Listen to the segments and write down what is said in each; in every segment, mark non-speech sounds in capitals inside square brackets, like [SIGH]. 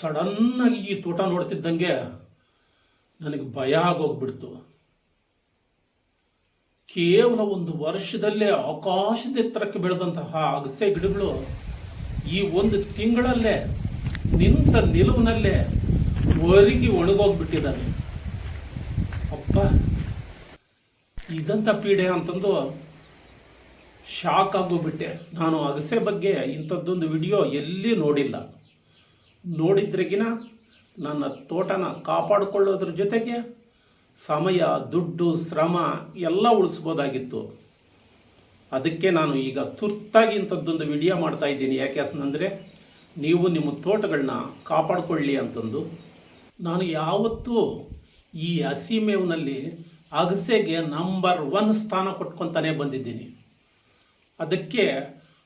ಸಡನ್ನಾಗಿ ಈ ತೋಟ ನೋಡ್ತಿದ್ದಂಗೆ ನನಗೆ ಭಯ ಆಗೋಗ್ಬಿಡ್ತು. ಕೇವಲ ಒಂದು ವರ್ಷದಲ್ಲೇ ಆಕಾಶದ ಎತ್ತರಕ್ಕೆ ಬೆಳೆದಂತಹ ಅಗಸೆ ಗಿಡಗಳು ಈ ಒಂದು ತಿಂಗಳಲ್ಲೇ ನಿಂತ ನಿಲುವಿನಲ್ಲೇ ಒರಗಿ ಒಣಗೋಗ್ಬಿಟ್ಟಿದ್ದಾವೆ. ಅಪ್ಪ ಇದಂಥ ಪೀಡೆ ಅಂತಂದು ಶಾಕ್ ಆಗೋಗ್ಬಿಟ್ಟೆ. ನಾನು ಅಗಸೆ ಬಗ್ಗೆ ಇಂಥದ್ದೊಂದು ವಿಡಿಯೋ ಎಲ್ಲಿ ನೋಡಿಲ್ಲ. ನೋಡಿದ್ರೆಗಿನ ನನ್ನ ತೋಟನ ಕಾಪಾಡಿಕೊಳ್ಳೋದ್ರ ಜೊತೆಗೆ ಸಮಯ, ದುಡ್ಡು, ಶ್ರಮ ಎಲ್ಲ ಉಳಿಸ್ಬೋದಾಗಿತ್ತು. ಅದಕ್ಕೆ ನಾನು ಈಗ ತುರ್ತಾಗಿ ಇಂಥದ್ದೊಂದು ವಿಡಿಯೋ ಮಾಡ್ತಾ ಇದ್ದೀನಿ. ಯಾಕೆ ಅಂತಂದರೆ ನೀವು ನಿಮ್ಮ ತೋಟಗಳನ್ನ ಕಾಪಾಡಿಕೊಳ್ಳಿ ಅಂತಂದು. ನಾನು ಯಾವತ್ತೂ ಈ ಹಸಿ ಮೇವಿನಲ್ಲಿ ಅಗಸೆಗೆ ನಂಬರ್ ಒನ್ ಸ್ಥಾನ ಕೊಟ್ಕೊತಾನೆ ಬಂದಿದ್ದೀನಿ. ಅದಕ್ಕೆ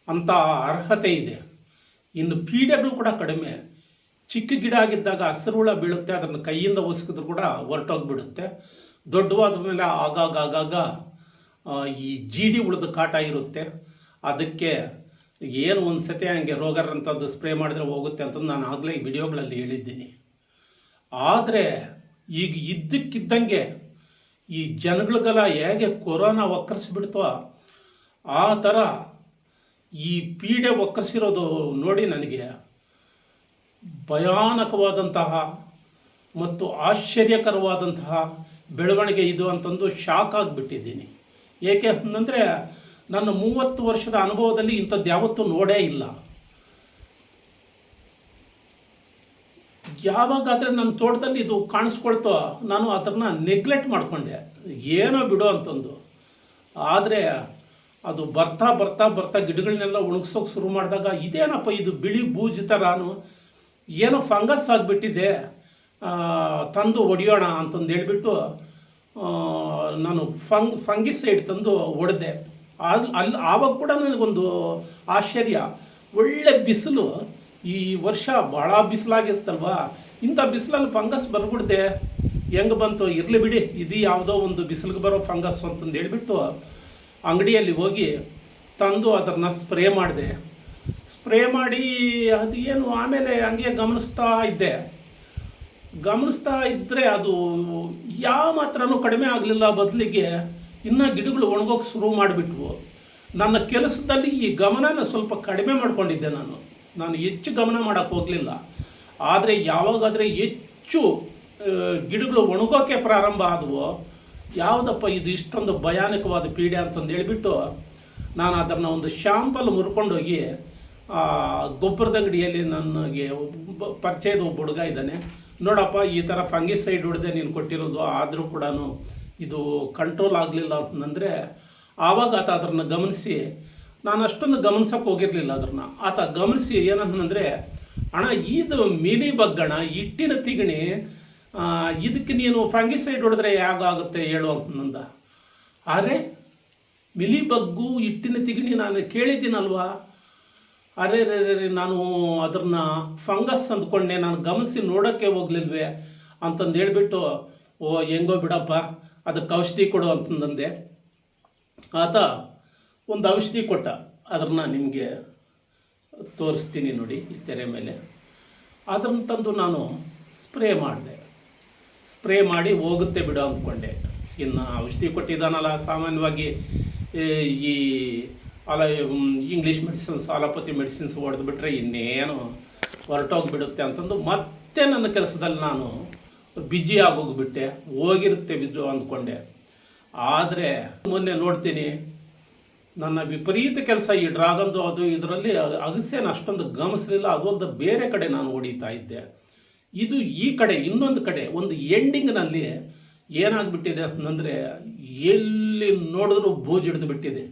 ಅಂಥ ಅರ್ಹತೆ ಇದೆ. ಇನ್ನು ಪೀಡೆಗಳು ಕೂಡ ಕಡಿಮೆ. ಚಿಕ್ಕ ಗಿಡ ಆಗಿದ್ದಾಗ ಹಸಿರು ಬೀಳುತ್ತೆ, ಅದನ್ನು ಕೈಯಿಂದ ಒಸಕಿದ್ರು ಕೂಡ ಹೊರಟೋಗ್ಬಿಡುತ್ತೆ. ದೊಡ್ಡವಾದ ಮೇಲೆ ಆಗಾಗ ಆಗಾಗ ಈ ಜೀಡಿ ಉಳಿದ ಕಾಟ ಇರುತ್ತೆ. ಅದಕ್ಕೆ ಏನು ಒಂದು ಸತಿ ಹಂಗೆ ರೋಗರಂಥದ್ದು ಸ್ಪ್ರೇ ಮಾಡಿದ್ರೆ ಹೋಗುತ್ತೆ ಅಂತ ನಾನು ಆಗಲೇ ವಿಡಿಯೋಗಳಲ್ಲಿ ಹೇಳಿದ್ದೀನಿ. ಆದರೆ ಈಗ ಇದ್ದಕ್ಕಿದ್ದಂಗೆ ಈ ಜನಗಳಿಗೆಲ್ಲ ಹೇಗೆ ಕೊರೋನಾ ಒಕ್ಕರಿಸ್ಬಿಡ್ತೋ ಆ ಥರ ಈ ಪೀಡೆ ಒಕ್ಕರಿಸಿರೋದು ನೋಡಿ ನನಗೆ ಭಯಾನಕವಾದಂತಹ ಮತ್ತು ಆಶ್ಚರ್ಯಕರವಾದಂತಹ ಬೆಳವಣಿಗೆ ಇದು ಅಂತಂದು ಶಾಕ್ ಆಗಿಬಿಟ್ಟಿದ್ದೀನಿ. ಏಕೆ ಅಂತಂದರೆ ನನ್ನ ಮೂವತ್ತು ವರ್ಷದ ಅನುಭವದಲ್ಲಿ ಇಂಥದ್ದು ಯಾವತ್ತೂ ನೋಡೇ ಇಲ್ಲ. ಯಾವಾಗಾದರೆ ನನ್ನ ತೋಟದಲ್ಲಿ ಇದು ಕಾಣಿಸ್ಕೊಳ್ತೋ ನಾನು ಅದನ್ನು ನೆಗ್ಲೆಕ್ಟ್ ಮಾಡಿಕೊಂಡೆ. ಏನೋ ಬಿಡು ಅಂತಂದು. ಆದರೆ ಅದು ಬರ್ತಾ ಬರ್ತಾ ಬರ್ತಾ ಗಿಡಗಳನ್ನೆಲ್ಲ ಒಣಗ್ಸೋಕೆ ಶುರು ಮಾಡಿದಾಗ ಇದೇನಪ್ಪ ಇದು ಬಿಳಿ ಬೂಜಿತ ಥರಾನು ಏನೋ ಫಂಗಸ್ ಆಗಿಬಿಟ್ಟಿದೆ ತಂದು ಹೊಡೆಯೋಣ ಅಂತಂದು ಹೇಳ್ಬಿಟ್ಟು ನಾನು ಫಂಗ್, ಫಂಗಿಸೈಡ್ ತಂದು ಹೊಡೆದೆ ಅಲ್ಲಿ ಅಲ್ಲಿ ಆವಾಗ ಕೂಡ ನನಗೊಂದು ಆಶ್ಚರ್ಯ. ಒಳ್ಳೆ ಬಿಸಿಲು, ಈ ವರ್ಷ ಭಾಳ ಬಿಸಿಲಾಗಿರುತ್ತಲ್ವ ಇಂಥ ಬಿಸಿಲಲ್ಲಿ ಫಂಗಸ್ ಬರ್ಬಿಡ್ದೆ. ಹೆಂಗೆ ಬಂತು? ಇರಲಿ ಬಿಡಿ, ಇದು ಯಾವುದೋ ಒಂದು ಬಿಸಿಲಿಗೆ ಬರೋ ಫಂಗಸ್ ಅಂತಂದು ಹೇಳ್ಬಿಟ್ಟು ಅಂಗಡಿಯಲ್ಲಿ ಹೋಗಿ ತಂದು ಅದನ್ನು ಸ್ಪ್ರೇ ಮಾಡಿದೆ. ಸ್ಪ್ರೇ ಮಾಡಿ ಅದು ಏನು ಆಮೇಲೆ ಹಂಗೆ ಗಮನಿಸ್ತಾ ಇದ್ದೆ. ಗಮನಿಸ್ತಾ ಇದ್ದರೆ ಅದು ಯಾವ ಮಾತ್ರನೂ ಕಡಿಮೆ ಆಗಲಿಲ್ಲ ಬದಲಿಗೆ. ಇನ್ನೂ ಗಿಡಗಳು ಒಣಗೋಕೆ ಶುರು ಮಾಡಿಬಿಟ್ವು. ನನ್ನ ಕೆಲಸದಲ್ಲಿ ಈ ಗಮನನ ಸ್ವಲ್ಪ ಕಡಿಮೆ ಮಾಡ್ಕೊಂಡಿದ್ದೆ ನಾನು. ನಾನು ಹೆಚ್ಚು ಗಮನ ಮಾಡೋಕ್ಕೆ ಹೋಗಲಿಲ್ಲ. ಆದರೆ ಯಾವಾಗಾದರೆ ಹೆಚ್ಚು ಗಿಡಗಳು ಒಣಗೋಕೆ ಪ್ರಾರಂಭ ಆದವು, ಯಾವುದಪ್ಪ ಇದು ಇಷ್ಟೊಂದು ಭಯಾನಕವಾದ ಪೀಡೆ ಅಂತಂದು ಹೇಳಿಬಿಟ್ಟು ನಾನು ಅದನ್ನು ಒಂದು ಶಾಂಪಲ್ ಮುರ್ಕೊಂಡೋಗಿ ಗೊಬ್ಬರದ ಅಂಗಡಿಯಲ್ಲಿ ನನಗೆ ಒಬ್ಬ ಪರಿಚಯದ ಒಬ್ಬ ಹುಡುಗ ಇದ್ದಾನೆ. ನೋಡಪ್ಪ, ಈ ಥರ ಫಂಗಿಸೈಡ್ ಹೊಡೆದೆ ನೀನು ಕೊಟ್ಟಿರೋದು, ಆದರೂ ಕೂಡ ಇದು ಕಂಟ್ರೋಲ್ ಆಗಲಿಲ್ಲ ಅಂತಂದರೆ ಆವಾಗ ಆತ ಅದನ್ನು ಗಮನಿಸಿ, ನಾನು ಅಷ್ಟೊಂದು ಗಮನಿಸೋಕೆ ಹೋಗಿರಲಿಲ್ಲ ಅದನ್ನು ಆತ ಗಮನಿಸಿ ಏನಂತಂದರೆ, ಅಣ್ಣ, ಇದು ಮಿಲಿ ಬಗ್ಗಣ ಇಟ್ಟಿನ ತಿಗಣಿ ಇದಕ್ಕೆ ನೀನು ಫಂಗಿಸೈಡ್ ಹೊಡೆದ್ರೆ ಯಾವಾಗುತ್ತೆ ಹೇಳು ಅಂತಂದ. ಆದರೆ ಮಿಲಿ ಬಗ್ಗು ಇಟ್ಟಿನ ತಿಗಣಿ ನಾನು ಕೇಳಿದ್ದೀನಲ್ವಾ? ಅರೆ ರೇ ರೇ ನಾನು ಅದನ್ನ ಫಂಗಸ್ ಅಂದ್ಕೊಂಡೆ, ನಾನು ಗಮನಿಸಿ ನೋಡೋಕ್ಕೆ ಹೋಗ್ಲಿಲ್ವೇ ಅಂತಂದು ಹೇಳ್ಬಿಟ್ಟು, ಓ, ಹೆಂಗೋ ಬಿಡಪ್ಪ, ಅದಕ್ಕೆ ಔಷಧಿ ಕೊಡು ಅಂತಂದಂದೆ. ಆತ ಒಂದು ಔಷಧಿ ಕೊಟ್ಟ ಅದನ್ನು ನಿಮಗೆ ತೋರಿಸ್ತೀನಿ ನೋಡಿ ಈ ತೆರೆ ಮೇಲೆ. ಅದನ್ನು ತಂದು ನಾನು ಸ್ಪ್ರೇ ಮಾಡಿದೆ. ಸ್ಪ್ರೇ ಮಾಡಿ ಹೋಗುತ್ತೆ ಬಿಡು ಅಂದ್ಕೊಂಡೆ. ಇನ್ನು ಔಷಧಿ ಕೊಟ್ಟಿದ್ದಾನಲ್ಲ, ಸಾಮಾನ್ಯವಾಗಿ ಈ ಅಲ ಇಂಗ್ಲೀಷ್ ಮೆಡಿಸಿನ್ಸ್ ಅಲೋಪತಿ ಮೆಡಿಸಿನ್ಸ್ ಹೊಡೆದು ಬಿಟ್ಟರೆ ಇನ್ನೇನು ಹೊರಟೋಗ್ಬಿಡುತ್ತೆ ಅಂತಂದು ಮತ್ತೆ ನನ್ನ ಕೆಲಸದಲ್ಲಿ ನಾನು ಬಿಜಿ ಆಗೋಗ್ಬಿಟ್ಟೆ, ಹೋಗಿರುತ್ತೆ ಬಿದ್ದು ಅಂದ್ಕೊಂಡೆ. ಆದರೆ ಮೊನ್ನೆ ನೋಡ್ತೀನಿ, ನನ್ನ ವಿಪರೀತ ಕೆಲಸ ಈ ಡ್ರಾಗನ್ದು ಅದು ಇದರಲ್ಲಿ ಅಗಸೆನ ಅಷ್ಟೊಂದು ಗಮನಿಸಲಿಲ್ಲ, ಅದೊಂದು ಬೇರೆ ಕಡೆ ನಾನು ಹೊಡಿತಾ ಇದ್ದೆ. ಇದು ಈ ಕಡೆ, ಇನ್ನೊಂದು ಕಡೆ, ಒಂದು ಎಂಡಿಂಗ್ನಲ್ಲಿ ಏನಾಗ್ಬಿಟ್ಟಿದೆ ಅಂತಂದರೆ ಎಲ್ಲಿ ನೋಡಿದ್ರೂ ಬೂಜ್ ಹಿಡಿದು ಬಿಟ್ಟಿದೆ.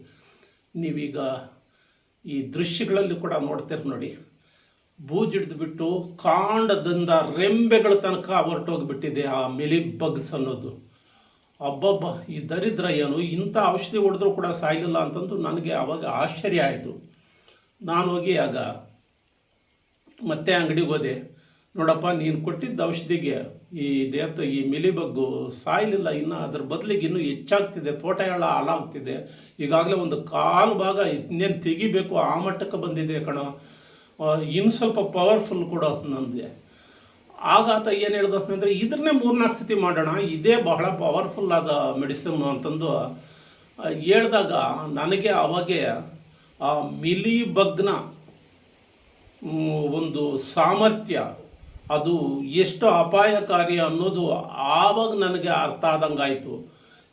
ನೀವೀಗ ಈ ದೃಶ್ಯಗಳಲ್ಲಿ ಕೂಡ ನೋಡ್ತೀರಿ ನೋಡಿ. ಬೂಜಿಡ್ದು ಬಿಟ್ಟು ಕಾಂಡದಿಂದ ರೆಂಬೆಗಳ ತನಕ ಹೊರಟೋಗ್ಬಿಟ್ಟಿದೆ ಆ ಮಿಲಿ ಬಗ್ಸ್ ಅನ್ನೋದು. ಅಬ್ಬಬ್ಬ, ಈ ದರಿದ್ರ ಏನು? ಇಂಥ ಔಷಧಿ ಹೊಡೆದ್ರೂ ಕೂಡ ಸಾಯಲಿಲ್ಲ ಅಂತಂದು ನನಗೆ ಆವಾಗ ಆಶ್ಚರ್ಯ ಆಯಿತು. ನಾನು ಹೋಗಿ ಆಗ ಮತ್ತೆ ಅಂಗಡಿಗೆ ಹೋದೆ. ನೋಡಪ್ಪ, ನೀನು ಕೊಟ್ಟಿದ್ದ ಔಷಧಿಗೆ ಈ ದೇಹದ ಈ ಮಿಲಿಬಗ್ಗು ಸಾಯಲಿಲ್ಲ, ಇನ್ನು ಅದ್ರ ಬದಲಿಗೆ ಇನ್ನೂ ಹೆಚ್ಚಾಗ್ತಿದೆ ತೋಟ ಎಲ್ಲ ಹಾಳಾಗ್ತಿದೆ ಈಗಾಗಲೇ ಒಂದು ಕಾಲು ಭಾಗ ಇನ್ನೇನು ತೆಗಿಬೇಕು ಆ ಮಟ್ಟಕ್ಕೆ ಬಂದಿದೆ ಕಣೋ. ಇನ್ನು ಸ್ವಲ್ಪ ಪವರ್ಫುಲ್ ಕೂಡ ನನಗೆ ಆಗ ಆತ ಏನು ಹೇಳ್ದ ಅಂದರೆ ಇದನ್ನೇ ಮೂರ್ನಾಲ್ಕು ಸತಿ ಮಾಡೋಣ, ಇದೇ ಬಹಳ ಪವರ್ಫುಲ್ ಆದ ಮೆಡಿಸಿನ್ ಅಂತಂದು ಹೇಳಿದಾಗ ನನಗೆ ಅವಾಗೆ ಆ ಮಿಲಿ ಬಗ್ನ ಒಂದು ಸಾಮರ್ಥ್ಯ ಅದು ಎಷ್ಟು ಅಪಾಯಕಾರಿ ಅನ್ನೋದು ಆವಾಗ ನನಗೆ ಅರ್ಥ ಆದಂಗಾಯಿತು.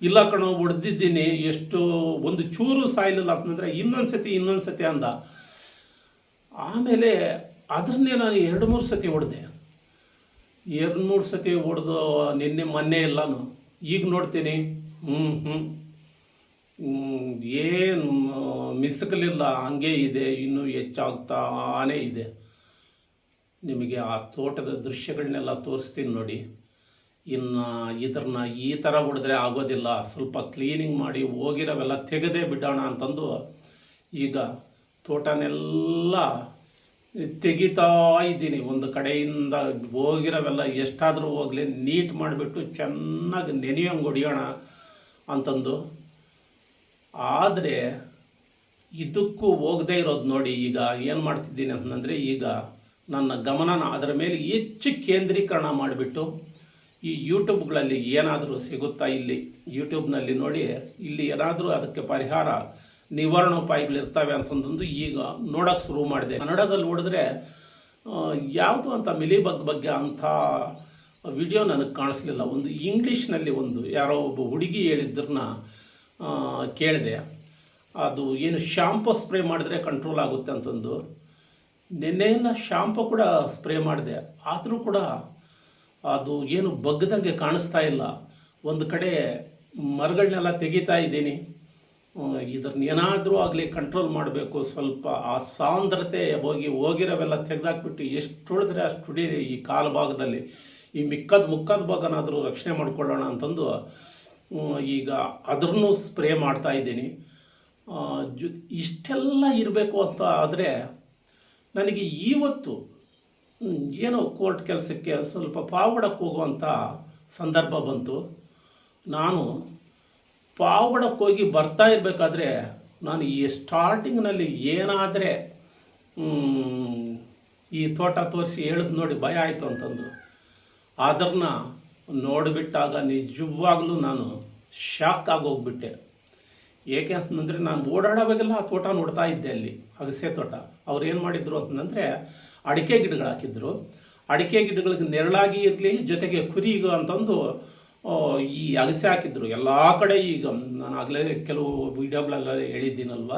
ಇಲ್ಲ ಕಣೋ, ಹೊಡೆದಿದ್ದೀನಿ, ಎಷ್ಟು ಒಂದು ಚೂರು ಸಾಯಲಿಲ್ಲ ಅಂತಂದರೆ ಇನ್ನೊಂದು ಸತಿ ಇನ್ನೊಂದು ಸತಿ ಅಂದ. ಆಮೇಲೆ ಅದನ್ನೇ ನಾನು ಎರಡು ಮೂರು ಸತಿ ಹೊಡೆದೆ. ಎರಡು ಮೂರು ಸತಿ ಹೊಡೆದು ನಿನ್ನೆ ಮೊನ್ನೆ ಇಲ್ಲನು ಈಗ ನೋಡ್ತೀನಿ. ಹ್ಞೂ ಹ್ಞೂ ಏನು ಮಿಸ್ಕಲಿಲ್ಲ ಹಂಗೆ ಇದೆ, ಇನ್ನೂ ಹೆಚ್ಚಾಗ್ತಾನೇ ಇದೆ. ನಿಮಗೆ ಆ ತೋಟದ ದೃಶ್ಯಗಳನ್ನೆಲ್ಲ ತೋರಿಸ್ತೀನಿ ನೋಡಿ. ಇನ್ನು ಇದನ್ನ ಈ ಥರ ಹೊಡೆದ್ರೆ ಆಗೋದಿಲ್ಲ. ಸ್ವಲ್ಪ ಕ್ಲೀನಿಂಗ್ ಮಾಡಿ ಹೋಗಿರೋವೆಲ್ಲ ತೆಗೆದೇ ಬಿಡೋಣ ಅಂತಂದು ಈಗ ತೋಟನೆಲ್ಲ ತೆಗಿತಾ ಇದ್ದೀನಿ. ಒಂದು ಕಡೆಯಿಂದ ಹೋಗಿರೋವೆಲ್ಲ ಎಷ್ಟಾದರೂ ಹೋಗಲಿ, ನೀಟ್ ಮಾಡಿಬಿಟ್ಟು ಚೆನ್ನಾಗಿ ನೆನೆಯಂಗೆ ಹೊಡಿಯೋಣ ಅಂತಂದು. ಆದರೆ ಇದಕ್ಕೂ ಹೋಗದೇ ಇರೋದು ನೋಡಿ. ಈಗ ಏನು ಮಾಡ್ತಿದ್ದೀನಿ ಅಂತಂದರೆ ಈಗ ನನ್ನ ಗಮನನ ಅದರ ಮೇಲೆ ಹೆಚ್ಚು ಕೇಂದ್ರೀಕರಣ ಮಾಡಿಬಿಟ್ಟು ಈ ಯೂಟ್ಯೂಬ್ಗಳಲ್ಲಿ ಏನಾದರೂ ಸಿಗುತ್ತಾ ಇಲ್ಲಿ? ಯೂಟ್ಯೂಬ್ನಲ್ಲಿ ನೋಡಿ, ಇಲ್ಲಿ ಏನಾದರೂ ಅದಕ್ಕೆ ಪರಿಹಾರ ನಿವಾರಣೋಪಾಯಗಳಿರ್ತವೆ ಅಂತಂದು ಈಗ ನೋಡೋಕೆ ಶುರು ಮಾಡಿದೆ. ಕನ್ನಡದಲ್ಲಿ ನೋಡಿದ್ರೆ ಯಾವುದು ಅಂತ ಮಿಲಿಬಗ್ ಬಗ್ಗೆ ಅಂಥ ವಿಡಿಯೋ ನನಗೆ ಕಾಣಿಸ್ಲಿಲ್ಲ. ಒಂದು ಇಂಗ್ಲೀಷ್ನಲ್ಲಿ ಒಂದು ಯಾರೋ ಒಬ್ಬ ಹುಡುಗಿ ಹೇಳಿದ್ರನ್ನ ಕೇಳಿದೆ. ಅದು ಏನು, ಶಾಂಪು ಸ್ಪ್ರೇ ಮಾಡಿದ್ರೆ ಕಂಟ್ರೋಲ್ ಆಗುತ್ತೆ ಅಂತಂದು. ನಿನ್ನೆಲ್ಲ ಶಾಂಪು ಕೂಡ ಸ್ಪ್ರೇ ಮಾಡಿದೆ. ಆದರೂ ಕೂಡ ಅದು ಏನು ಬಗ್ಗದಂಗೆ ಕಾಣಿಸ್ತಾ ಇಲ್ಲ. ಒಂದು ಕಡೆ ಮರಗಳನ್ನೆಲ್ಲ ತೆಗಿತಾ ಇದ್ದೀನಿ. ಇದನ್ನ ಏನಾದರೂ ಆಗಲಿ ಕಂಟ್ರೋಲ್ ಮಾಡಬೇಕು. ಸ್ವಲ್ಪ ಆ ಸಾಂದ್ರತೆ ಹೋಗಿ ಹೋಗಿರೋವೆಲ್ಲ ತೆಗೆದಾಕ್ಬಿಟ್ಟು ಎಷ್ಟು ಉಳಿದ್ರೆ ಅಷ್ಟು ಹೊಡೀರಿ ಈ ಕಾಲು ಭಾಗದಲ್ಲಿ ಈ ಮಿಕ್ಕದ ಮುಕ್ಕದ ಭಾಗನಾದರೂ ರಕ್ಷಣೆ ಮಾಡಿಕೊಳ್ಳೋಣ ಅಂತಂದು ಈಗ ಅದ್ರೂ ಸ್ಪ್ರೇ ಮಾಡ್ತಾ ಇದ್ದೀನಿ. ಜೊ, ಇಷ್ಟೆಲ್ಲ ಇರಬೇಕು ಅಂತ ಆದರೆ ನನಗೆ ಇವತ್ತು ಏನೋ ಕೋರ್ಟ್ ಕೆಲಸಕ್ಕೆ ಸ್ವಲ್ಪ ಪಾವಡಕ್ಕೆ ಹೋಗುವಂಥ ಸಂದರ್ಭ ಬಂತು. ನಾನು ಪಾವಗಡಕ್ಕೆ ಹೋಗಿ ಬರ್ತಾ ಇರಬೇಕಾದ್ರೆ ನಾನು ಈ ಸ್ಟಾರ್ಟಿಂಗ್ನಲ್ಲಿ ಏನಾದರೆ ಈ ತೋಟ ತೋರಿಸಿ ಹೇಳಿದ್ ನೋಡಿ ಭಯ ಆಯಿತು ಅಂತಂದು ಅದನ್ನ ನೋಡಿಬಿಟ್ಟಾಗ ನಿಜವಾಗ್ಲೂ ನಾನು ಶಾಕ್ ಆಗೋಗ್ಬಿಟ್ಟೆ ಏಕೆ ಅಂತಂದರೆ ನಾನು ಓಡಾಡೋವಾಗೆಲ್ಲ ಆ ತೋಟ ನೋಡ್ತಾ ಇದ್ದೆ ಅಲ್ಲಿ, ಅಗಸೆ ತೋಟ. ಅವ್ರು ಏನು ಮಾಡಿದ್ರು ಅಂತಂದರೆ ಅಡಿಕೆ ಗಿಡಗಳು ಹಾಕಿದ್ರು. ಅಡಿಕೆ ಗಿಡಗಳಿಗೆ ನೆರಳಾಗಿ ಇರಲಿ, ಜೊತೆಗೆ ಕುರಿಗ ಅಂತಂದು ಈ ಅಗಸೆ ಹಾಕಿದ್ರು. ಎಲ್ಲ ಕಡೆ ಈಗ, ನಾನು ಆಗಲೇ ಕೆಲವು ವಿಡಿಯೋಗಳೆಲ್ಲ ಹೇಳಿದ್ದೀನಲ್ವ?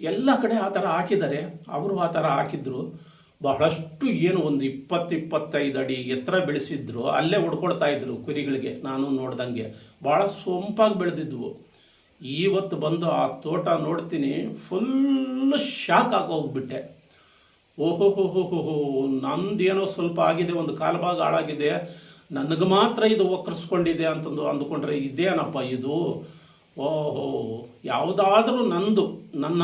ಎಲ್ಲ ಕಡೆ ಆ ಥರ ಹಾಕಿದ್ದಾರೆ. ಅವರು ಆ ಥರ ಹಾಕಿದ್ರು. ಬಹಳಷ್ಟು ಏನು ಒಂದು ಇಪ್ಪತ್ತು ಇಪ್ಪತ್ತೈದು ಅಡಿ ಎತ್ತರ ಬೆಳೆಸಿದ್ರು. ಅಲ್ಲೇ ಹೊಡ್ಕೊಳ್ತಾ ಇದ್ರು ಕುರಿಗಳಿಗೆ. ನಾನು ನೋಡ್ದಂಗೆ. ಭಾಳ ಸೊಂಪಾಗಿ ಬೆಳೆದಿದ್ವು. ಇವತ್ತು ಬಂದು ಆ ತೋಟ ನೋಡ್ತೀನಿ ಫುಲ್ ಶಾಕ್ ಆಗೋಗ್ಬಿಟ್ಟೆ ಓಹೋ, ಹೋ ಹೋ ಹೋ ನಂದೇನೋ ಸ್ವಲ್ಪ ಆಗಿದೆ, ಒಂದು ಕಾಲು ಭಾಗ ಹಾಳಾಗಿದೆ, ನನಗೆ ಮಾತ್ರ ಇದು ಒಕ್ಕರಿಸ್ಕೊಂಡಿದೆ ಅಂತಂದು ಅಂದುಕೊಂಡ್ರೆ ಇದೇನಪ್ಪ ಇದು? ಓಹೋ, ಯಾವುದಾದ್ರೂ ನಂದು, ನನ್ನ,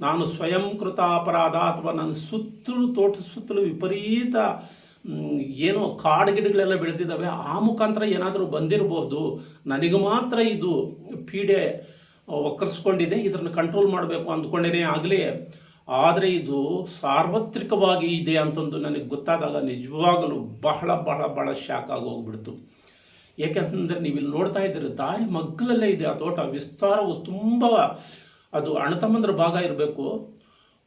ನಾನು ಸ್ವಯಂಕೃತ ಅಪರಾಧ ಅಥವಾ ನನ್ನ ಸುತ್ತಲೂ ತೋಟ ಸುತ್ತಲೂ ವಿಪರೀತ ಏನೋ ಕಾಡು ಗಿಡಗಳೆಲ್ಲ ಬೆಳೆದಿದ್ದಾವೆ, ಆ ಮುಖಾಂತರ ಏನಾದರೂ ಬಂದಿರಬಹುದು ನನಗೆ ಮಾತ್ರ ಇದು ಪೀಡೆ ಒಕ್ಕರಿಸ್ಕೊಂಡಿದೆ. ಇದನ್ನು ಕಂಟ್ರೋಲ್ ಮಾಡಬೇಕು ಅಂದ್ಕೊಂಡೇನೆ ಆಗಲಿ. ಆದರೆ ಇದು ಸಾರ್ವತ್ರಿಕವಾಗಿ ಇದೆ ಅಂತಂದು ನನಗೆ ಗೊತ್ತಾದಾಗ ನಿಜವಾಗಲೂ ಬಹಳ ಬಹಳ ಬಹಳ ಶಾಕ್ ಆಗಿ ಹೋಗ್ಬಿಡ್ತು. ಏಕೆಂತಂದರೆ ನೀವು ಇಲ್ಲಿ ನೋಡ್ತಾ ಇದ್ದೀರಿ, ದಾರಿ ಮಗ್ಗಲಲ್ಲೇ ಇದೆ. ಆ ತೋಟ ವಿಸ್ತಾರವು ತುಂಬ, ಅದು ಅಣತಮಂದ್ರ ಭಾಗ ಇರಬೇಕು.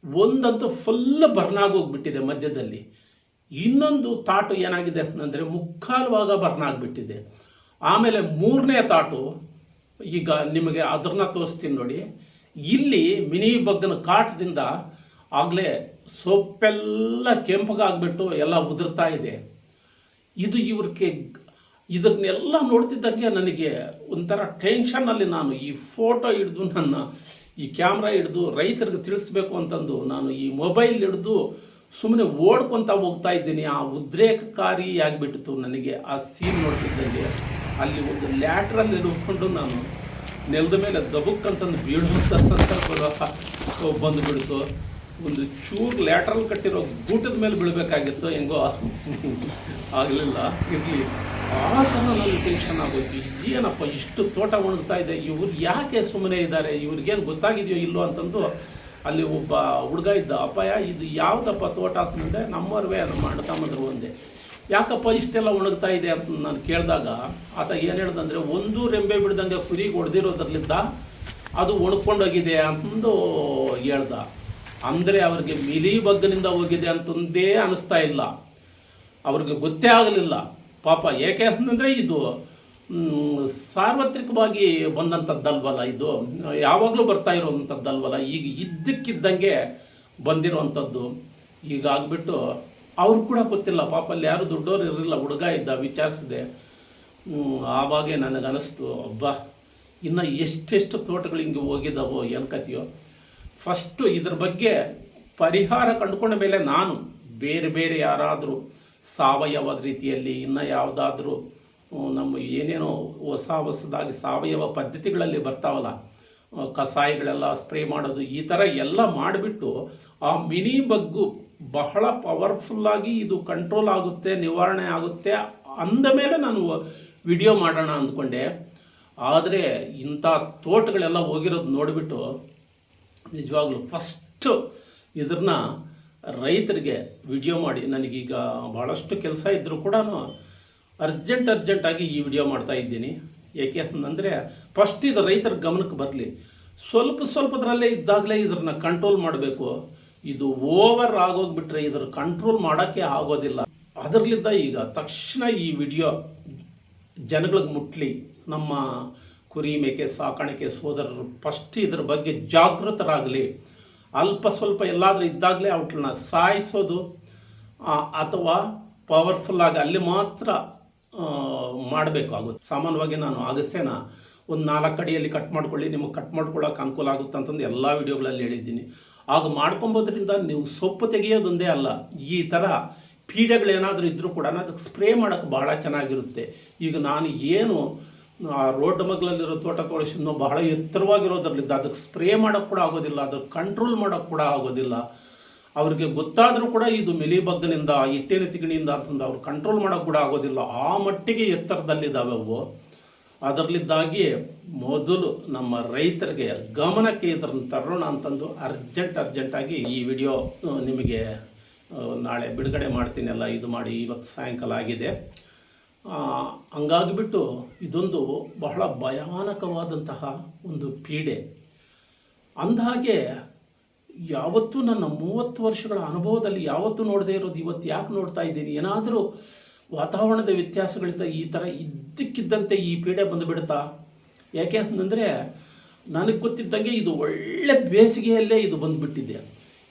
ಒಂದಂತೂ ಫುಲ್ ಬರ್ನಾಗಿ ಹೋಗ್ಬಿಟ್ಟಿದೆ ಮಧ್ಯದಲ್ಲಿ. ಇನ್ನೊಂದು ತಾಟು ಏನಾಗಿದೆ ಅಂತಂದರೆ ಮುಕ್ಕಾಲು ಭಾಗ ಬರ್ನಾಗ್ಬಿಟ್ಟಿದೆ. ಆಮೇಲೆ ಮೂರನೇ ತಾಟು, ಈಗ ನಿಮಗೆ ಅದನ್ನ ತೋರಿಸ್ತೀನಿ ನೋಡಿ. ಇಲ್ಲಿ ಮಿನಿ ಬಗ್ಗನ ಕಾಟದಿಂದ ಆಗಲೇ ಸೊಪ್ಪೆಲ್ಲ ಕೆಂಪಗಾಗ್ಬಿಟ್ಟು ಎಲ್ಲ ಉದುರ್ತಾ ಇದೆ. ಇದು ಇವ್ರಿಗೆ ಇದನ್ನೆಲ್ಲ ನೋಡ್ತಿದ್ದಂಗೆ ನನಗೆ ಒಂಥರ ಟೆನ್ಷನ್ನಲ್ಲಿ ನಾನು ಈ ಫೋಟೋ ಹಿಡಿದು ನನ್ನ ಈ ಕ್ಯಾಮ್ರಾ ಹಿಡಿದು ರೈತರಿಗೆ ತಿಳಿಸ್ಬೇಕು ಅಂತಂದು ನಾನು ಈ ಮೊಬೈಲ್ ಹಿಡಿದು ಸುಮ್ಮನೆ ಓಡ್ಕೊತ ಹೋಗ್ತಾ ಇದ್ದೀನಿ. ಆ ಉದ್ರೇಕಕಾರಿ ಆಗಿಬಿಟ್ಟಿತು ನನಗೆ. ಆ ಸೀನ್ ನೋಡ್ತಿದ್ದಂಗೆ ಅಲ್ಲಿ ಒಂದು ಲ್ಯಾಟ್ರಲ್ಲಿ ಹಿಡ್ಕೊಂಡು ನಾನು ನೆಲದ ಮೇಲೆ ದಬುಕ್ಕಂತಂದು ಬೀಳುವಂಥ ಸಂದರ್ಭ [LAUGHS] ಬಂದುಬಿಡ್ತು. ಒಂದು ಚೂರು ಲ್ಯಾಟ್ರಲ್ ಕಟ್ಟಿರೋ ಗೂಟದ ಮೇಲೆ ಬೀಳಬೇಕಾಗಿತ್ತು. ಹೆಂಗೋ? [LAUGHS] ಆಗಲಿಲ್ಲ. ಇರಲಿ. ಆ ಥರ ನನಗೆ ಟೆನ್ಷನ್ ಆಗೋಯ್ತು. ಏನಪ್ಪ, ಇಷ್ಟು ತೋಟ ಒಣಗ್ತಾ ಇದೆ. ಇವ್ರು ಯಾಕೆ ಸುಮ್ಮನೆ ಇದ್ದಾರೆ? ಇವ್ರಿಗೇನು ಗೊತ್ತಾಗಿದೆಯೋ ಇಲ್ಲೋ ಅಂತಂದು ಅಲ್ಲಿ ಒಬ್ಬ ಹುಡುಗ ಇದ್ದ ಅಪಾಯ ಇದು ಯಾವುದಪ್ಪ ತೋಟ? ಅಂತಂದರೆ ನಮ್ಮರ್ವೇ ಅದು ಅಣ್ಣ ತಮ್ಮದ್ರು ಒಂದೇ. ಯಾಕಪ್ಪ ಇಷ್ಟೆಲ್ಲ ಒಣಗ್ತಾ ಇದೆ ಅಂತ ನಾನು ಕೇಳಿದಾಗ, ಆತ ಏನು ಹೇಳ್ದಂದ್ರೆ, ಒಂದು ರೆಂಬೆ ಬಿಡ್ದಂಗೆ ಕುರಿಗೆ ಹೊಡೆದಿರೋದ್ರಲ್ಲಿದ್ದ ಅದು ಒಣಕೊಂಡೋಗಿದೆ ಅಂತಂದು ಹೇಳ್ದ. ಅಂದರೆ, ಅವ್ರಿಗೆ ಮಿಲಿ ಬಗ್ಗನಿಂದ ಹೋಗಿದೆ ಅಂತಂದೇ ಅನಿಸ್ತಾ ಇಲ್ಲ. ಅವ್ರಿಗೆ ಗೊತ್ತೇ ಆಗಲಿಲ್ಲ. ಪಾಪ, ಏಕೆ ಅಂತಂದರೆ, ಇದು ಸಾರ್ವತ್ರಿಕವಾಗಿ ಬಂದಂಥದ್ದಲ್ವಲ್ಲ ಇದು? ಯಾವಾಗಲೂ ಬರ್ತಾ ಇರುವಂಥದ್ದಲ್ವಲ್ಲ? ಈಗ ಇದ್ದಕ್ಕಿದ್ದಂಗೆ ಬಂದಿರುವಂಥದ್ದು. ಈಗ ಆಗ್ಬಿಟ್ಟು ಅವ್ರು ಕೂಡ ಗೊತ್ತಿಲ್ಲ. ಪಾಪ ಅಲ್ಲಿ ಯಾರು ದೊಡ್ಡವ್ರು ಇರಲಿಲ್ಲ. ಹುಡುಗ ಇದ್ದ, ವಿಚಾರಿಸಿದೆ. ಆವಾಗೆ ನನಗೆ ಅನಿಸ್ತು ಅಬ್ಬಾ, ಇನ್ನು ಎಷ್ಟೆಷ್ಟು ತೋಟಗಳು ಹಿಂಗೆ ಹೋಗಿದ್ದಾವೋ ಏನು ಕತಿಯೋ ಫಸ್ಟು ಇದ್ರ ಬಗ್ಗೆ ಪರಿಹಾರ ಕಂಡುಕೊಂಡ ಮೇಲೆ ನಾನು ಬೇರೆ ಬೇರೆ ಯಾರಾದರೂ ಸಾವಯವ ರೀತಿಯಲ್ಲಿ ಇನ್ನು ಯಾವುದಾದ್ರೂ ನಮ್ಮ ಏನೇನೋ ಹೊಸ ಹೊಸದಾಗಿ ಸಾವಯವ ಪದ್ಧತಿಗಳಲ್ಲಿ ಬರ್ತಾವಲ್ಲ ಕಸಾಯಿಗಳೆಲ್ಲ ಸ್ಪ್ರೇ ಮಾಡೋದು, ಈ ಥರ ಎಲ್ಲ ಮಾಡಿಬಿಟ್ಟು ಆ ಮಿನಿ ಬಗ್ಗು ಬಹಳ ಪವರ್ಫುಲ್ಲಾಗಿ ಇದು ಕಂಟ್ರೋಲ್ ಆಗುತ್ತೆ, ನಿವಾರಣೆ ಆಗುತ್ತೆ ಅಂದ ಮೇಲೆ ನಾನು ವಿಡಿಯೋ ಮಾಡೋಣ ಅಂದ್ಕೊಂಡೆ. ಆದರೆ ಇಂಥ ತೋಟಗಳೆಲ್ಲ ಹೋಗಿರೋದು ನೋಡಿಬಿಟ್ಟು ನಿಜವಾಗ್ಲೂ ಫಸ್ಟು ಇದನ್ನ ರೈತರಿಗೆ ವಿಡಿಯೋ ಮಾಡಿ, ನನಗೀಗ ಭಾಳಷ್ಟು ಕೆಲಸ ಇದ್ದರೂ ಕೂಡ ಅರ್ಜೆಂಟ್ ಅರ್ಜೆಂಟಾಗಿ ಈ ವಿಡಿಯೋ ಮಾಡ್ತಾ ಇದ್ದೀನಿ. ಏಕೆ ಅಂತಂದರೆ ಫಸ್ಟ್ ಇದು ರೈತರ ಗಮನಕ್ಕೆ ಬರಲಿ. ಸ್ವಲ್ಪ ಸ್ವಲ್ಪದರಲ್ಲೇ ಇದ್ದಾಗಲೇ ಇದನ್ನ ಕಂಟ್ರೋಲ್ ಮಾಡಬೇಕು. ಇದು ಓವರ್ ಆಗೋಗ್ಬಿಟ್ರೆ ಇದ್ರ ಕಂಟ್ರೋಲ್ ಮಾಡೋಕ್ಕೆ ಆಗೋದಿಲ್ಲ. ಅದರಲ್ಲಿದ್ದ ಈಗ ತಕ್ಷಣ ಈ ವಿಡಿಯೋ ಜನಗಳಿಗೆ ಮುಟ್ಲಿ. ನಮ್ಮ ಕುರಿ ಮೇಕೆ ಸಾಕಾಣಿಕೆ ಸೋದರರು ಫಸ್ಟ್ ಇದ್ರ ಬಗ್ಗೆ ಜಾಗೃತರಾಗಲಿ. ಅಲ್ಪ ಸ್ವಲ್ಪ ಎಲ್ಲಾದರೂ ಇದ್ದಾಗಲೇ ಅವ್ಗಳನ್ನ ಸಾಯಿಸೋದು ಅಥವಾ ಪವರ್ಫುಲ್ ಆಗಿ ಅಲ್ಲಿ ಮಾತ್ರ ಮಾಡಬೇಕು ಆಗುತ್ತೆ ಸಾಮಾನ್ಯವಾಗಿ ನಾನು ಅಗಸ್ಯನ ಒಂದು ನಾಲ್ಕು ಅಡಿಯಲ್ಲಿ ಕಟ್ ಮಾಡ್ಕೊಳ್ಳಿ, ನಿಮಗೆ ಕಟ್ ಮಾಡ್ಕೊಳ್ಳೋಕೆ ಅನುಕೂಲ ಆಗುತ್ತೆ ಅಂತಂದು ಎಲ್ಲ ವಿಡಿಯೋಗಳಲ್ಲಿ ಹೇಳಿದ್ದೀನಿ. ಆಗ ಮಾಡ್ಕೊಂಬೋದ್ರಿಂದ ನೀವು ಸೊಪ್ಪು ತೆಗೆಯೋದೊಂದೇ ಅಲ್ಲ, ಈ ಥರ ಪೀಡೆಗಳೇನಾದರೂ ಇದ್ದರೂ ಕೂಡ ಅದಕ್ಕೆ ಸ್ಪ್ರೇ ಮಾಡೋಕ್ಕೆ ಭಾಳ ಚೆನ್ನಾಗಿರುತ್ತೆ. ಈಗ ನಾನು ಏನು, ಆ, ರೋಡ್ ಮಗ್ಲಲ್ಲಿರೋ ತೋಟ ತೋಳಿಸಿದ್ನೋ ಬಹಳ ಎತ್ತರವಾಗಿರೋದ್ರಲ್ಲಿದ್ದ ಅದಕ್ಕೆ ಸ್ಪ್ರೇ ಮಾಡೋಕ್ಕೆ ಕೂಡ ಆಗೋದಿಲ್ಲ ಅದಕ್ಕೆ ಕಂಟ್ರೋಲ್ ಮಾಡೋಕ್ಕೆ ಕೂಡ ಆಗೋದಿಲ್ಲ. ಅವ್ರಿಗೆ ಗೊತ್ತಾದರೂ ಕೂಡ ಇದು ಮೆಲಿಬಗ್ಗನಿಂದ, ಇಟ್ಟೇನೆ ತಿಗಣಿಯಿಂದ ಅಂತಂದು ಅವ್ರು ಕಂಟ್ರೋಲ್ ಮಾಡೋಕೆ ಕೂಡ ಆಗೋದಿಲ್ಲ. ಆ ಮಟ್ಟಿಗೆ ಎತ್ತರದಲ್ಲಿದ್ದಾವೆ ಅವು ಅದರಲ್ಲಿದ್ದಾಗಿ ಮೊದಲು ನಮ್ಮ ರೈತರಿಗೆ ಗಮನಕ್ಕೆ ಇದನ್ನು ತರೋಣ ಅಂತಂದು ಅರ್ಜೆಂಟ್ ಅರ್ಜೆಂಟಾಗಿ ಈ ವಿಡಿಯೋ ನಿಮಗೆ ನಾಳೆ ಬಿಡುಗಡೆ ಮಾಡ್ತೀನಲ್ಲ ಇದು ಮಾಡಿ ಇವತ್ತು ಸಾಯಂಕಾಲ ಆಗಿದೆ. ಹಂಗಾಗಿಬಿಟ್ಟು ಇದೊಂದು ಬಹಳ ಭಯಾನಕವಾದಂತಹ ಒಂದು ಪೀಡೆ ಅಂದಹಾಗೆ ಯಾವತ್ತೂ ನನ್ನ ಮೂವತ್ತು ವರ್ಷಗಳ ಅನುಭವದಲ್ಲಿ ಯಾವತ್ತೂ ನೋಡದೇ ಇರೋದು ಇವತ್ತು ಯಾಕೆ ನೋಡ್ತಾ ಇದ್ದೀನಿ? ಏನಾದರೂ ವಾತಾವರಣದ ವ್ಯತ್ಯಾಸಗಳಿಂದ ಈ ಥರ ಇದ್ದಕ್ಕಿದ್ದಂತೆ ಈ ಪೀಡೆ ಬಂದುಬಿಡುತ್ತಾ? ಯಾಕೆ ಅಂತಂದರೆ ನನಗೆ ಗೊತ್ತಿದ್ದಂಗೆ ಇದು ಒಳ್ಳೆ ಬೇಸಿಗೆಯಲ್ಲೇ ಇದು ಬಂದುಬಿಟ್ಟಿದೆ.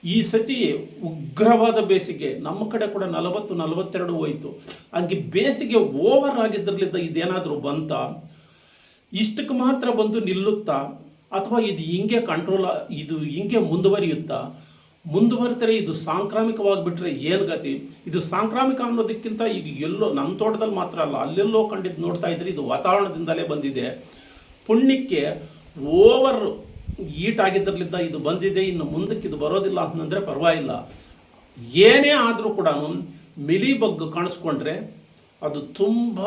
ಈ ಸತಿ ಉಗ್ರವಾದ ಬೇಸಿಗೆ, ನಮ್ಮ ಕಡೆ ಕೂಡ ನಲವತ್ತು, ನಲವತ್ತೆರಡು ಹೋಯಿತು. ಹಾಗೆ ಬೇಸಿಗೆ ಓವರ್ ಆಗಿದ್ದರಲ್ಲಿದ್ದ ಇದೇನಾದರೂ ಬಂತ? ಇಷ್ಟಕ್ಕೆ ಮಾತ್ರ ಬಂದು ನಿಲ್ಲುತ್ತಾ? ಅಥವಾ ಇದು ಹಿಂಗೆ ಕಂಟ್ರೋಲ್ ಇದು ಹಿಂಗೆ ಮುಂದುವರಿಯುತ್ತಾ? ಮುಂದುವರಿತರೆ ಇದು ಸಾಂಕ್ರಾಮಿಕವಾಗಿಬಿಟ್ರೆ ಏನು ಗತಿ? ಇದು ಸಾಂಕ್ರಾಮಿಕ ಅನ್ನೋದಕ್ಕಿಂತ ಈಗ ಎಲ್ಲೋ ನಮ್ಮ ತೋಟದಲ್ಲಿ ಮಾತ್ರ ಅಲ್ಲ, ಅಲ್ಲೆಲ್ಲೋ ಕಂಡಿದ್ದು ನೋಡ್ತಾ ಇದ್ರೆ ಇದು ವಾತಾವರಣದಿಂದಲೇ ಬಂದಿದೆ. ಪುಣ್ಯಕ್ಕೆ ಓವರ್ ಈಟ್ ಆಗಿದ್ದರಿಂದ ಇದು ಬಂದಿದೆ, ಇನ್ನು ಮುಂದಕ್ಕೆ ಇದು ಬರೋದಿಲ್ಲ ಅಂತಂದರೆ ಪರವಾಗಿಲ್ಲ. ಏನೇ ಆದರೂ ಕೂಡ ಮಿಲಿ ಬಗ್ ಕಾಣಿಸ್ಕೊಂಡ್ರೆ ಅದು ತುಂಬ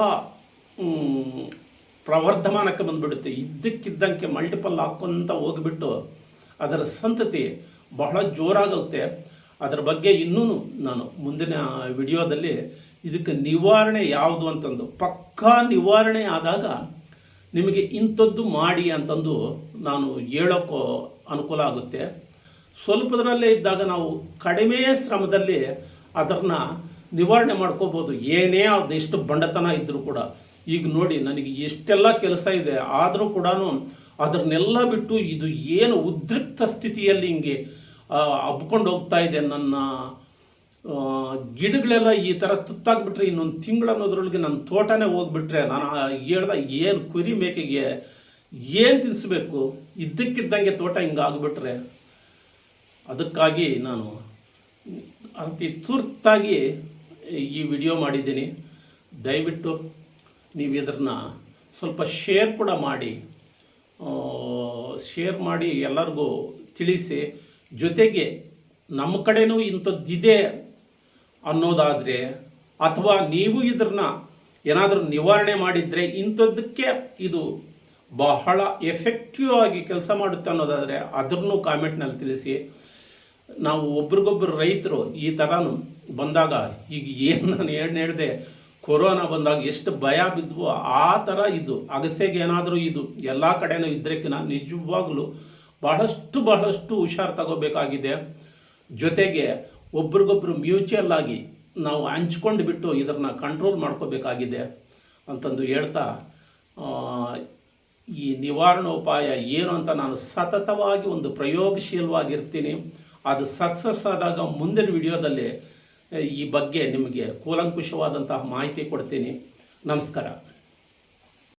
ಪ್ರವರ್ಧಮಾನಕ್ಕೆ ಬಂದ್ಬಿಡುತ್ತೆ. ಇದ್ದಕ್ಕಿದ್ದಂಗೆ ಮಲ್ಟಿಪಲ್ ಹಾಕ್ಕೊಂತ ಹೋಗಿಬಿಟ್ಟು ಅದರ ಸಂತತಿ ಬಹಳ ಜೋರಾಗುತ್ತೆ. ಅದರ ಬಗ್ಗೆ ಇನ್ನೂ ನಾನು ಮುಂದಿನ ವಿಡಿಯೋದಲ್ಲಿ ಇದಕ್ಕೆ ನಿವಾರಣೆ ಯಾವುದು ಅಂತಂದು, ಪಕ್ಕಾ ನಿವಾರಣೆ ಆದಾಗ ನಿಮಗೆ ಇಂಥದ್ದು ಮಾಡಿ ಅಂತಂದು ನಾನು ಹೇಳೋಕ್ಕೋ ಅನುಕೂಲ ಆಗುತ್ತೆ. ಸ್ವಲ್ಪದರಲ್ಲೇ ಇದ್ದಾಗ ನಾವು ಕಡಿಮೆ ಶ್ರಮದಲ್ಲಿ ಅದನ್ನು ನಿವಾರಣೆ ಮಾಡ್ಕೋಬೋದು. ಏನೇ ಅದೆಷ್ಟು ಬಂಡತನ ಇದ್ದರೂ ಕೂಡ. ಈಗ ನೋಡಿ, ನನಗೆ ಎಷ್ಟೆಲ್ಲ ಕೆಲಸ ಇದೆ, ಆದರೂ ಕೂಡ ಅದನ್ನೆಲ್ಲ ಬಿಟ್ಟು ಇದು ಏನು ಉದ್ರಿಕ್ತ ಸ್ಥಿತಿಯಲ್ಲಿ ಹಿಂಗೆ ಹಬ್ಕೊಂಡು ಹೋಗ್ತಾ ಇದೆ ನನ್ನ ಗಿಡಗಳೆಲ್ಲ ಈ ಥರ ತುತ್ತಾಗ್ಬಿಟ್ರೆ, ಇನ್ನೊಂದು ತಿಂಗಳು ಅನ್ನೋದ್ರೊಳಗೆ ನನ್ನ ತೋಟನೇ ಹೋಗ್ಬಿಟ್ರೆ, ನಾನು ಹೇಳ್ದ ಏನು ಕುರಿ ಮೇಕೆಗೆ ಏನು ತಿನ್ನಿಸ್ಬೇಕು ಇದ್ದಕ್ಕಿದ್ದಂಗೆ ತೋಟ ಹಿಂಗೆ ಆಗಿಬಿಟ್ರೆ, ಅದಕ್ಕಾಗಿ ನಾನು ಅತಿ ತುರ್ತಾಗಿ ಈ ವಿಡಿಯೋ ಮಾಡಿದ್ದೀನಿ. ದಯವಿಟ್ಟು ನೀವು ಇದನ್ನ ಸ್ವಲ್ಪ ಶೇರ್ ಕೂಡ ಮಾಡಿ ಶೇರ್ ಮಾಡಿ ಎಲ್ಲರಿಗೂ ತಿಳಿಸಿ, ಜೊತೆಗೆ ನಮ್ಮ ಕಡೆನೂ ಇಂಥದ್ದಿದೆ ಅನ್ನೋದಾದರೆ, ಅಥವಾ ನೀವು ಇದನ್ನ ಏನಾದರೂ ನಿವಾರಣೆ ಮಾಡಿದರೆ ಇಂಥದ್ದಕ್ಕೆ ಇದು ಬಹಳ ಎಫೆಕ್ಟಿವ್ ಆಗಿ ಕೆಲಸ ಮಾಡುತ್ತೆ ಅನ್ನೋದಾದರೆ ಅದನ್ನು ಕಾಮೆಂಟ್ನಲ್ಲಿ ತಿಳಿಸಿ. ನಾವು ಒಬ್ರಿಗೊಬ್ಬರು ರೈತರು ಈ ಥರನೂ ಬಂದಾಗ ಈಗ ಏನು ನಾನು ಹೇಳಿದೆ ಕೊರೋನಾ ಬಂದಾಗ ಎಷ್ಟು ಭಯ ಬಿದ್ವು ಆ ಥರ ಇದು. ಅಗಸೆಗೆ ಏನಾದರೂ ಇದು, ಎಲ್ಲ ಕಡೆನೂ ಇದ್ದಕ್ಕಿಂತ ನಿಜವಾಗ್ಲೂ ಬಹಳಷ್ಟು ಬಹಳಷ್ಟು ಹುಷಾರು ತಗೋಬೇಕಾಗಿದೆ. ಜೊತೆಗೆ ಒಬ್ರಿಗೊಬ್ರು ಮ್ಯೂಚುವಲ್ ಆಗಿ ನಾವು ಹಂಚ್ಕೊಂಡು ಬಿಟ್ಟು ಇದನ್ನು ಕಂಟ್ರೋಲ್ ಮಾಡ್ಕೋಬೇಕಾಗಿದೆ ಅಂತಂದು ಹೇಳ್ತಾ ಈ ನಿವಾರಣೋಪಾಯ ಏನು ಅಂತ ನಾನು ಸತತವಾಗಿ ಒಂದು ಪ್ರಯೋಗಶೀಲವಾಗಿರ್ತೀನಿ. ಅದು ಸಕ್ಸಸ್ ಆದಾಗ ಮುಂದಿನ ವಿಡಿಯೋದಲ್ಲಿ ಈ ಬಗ್ಗೆ ನಿಮಗೆ ಕೂಲಂಕುಷವಾದಂತಹ ಮಾಹಿತಿ ಕೊಡ್ತೀನಿ. ನಮಸ್ಕಾರ.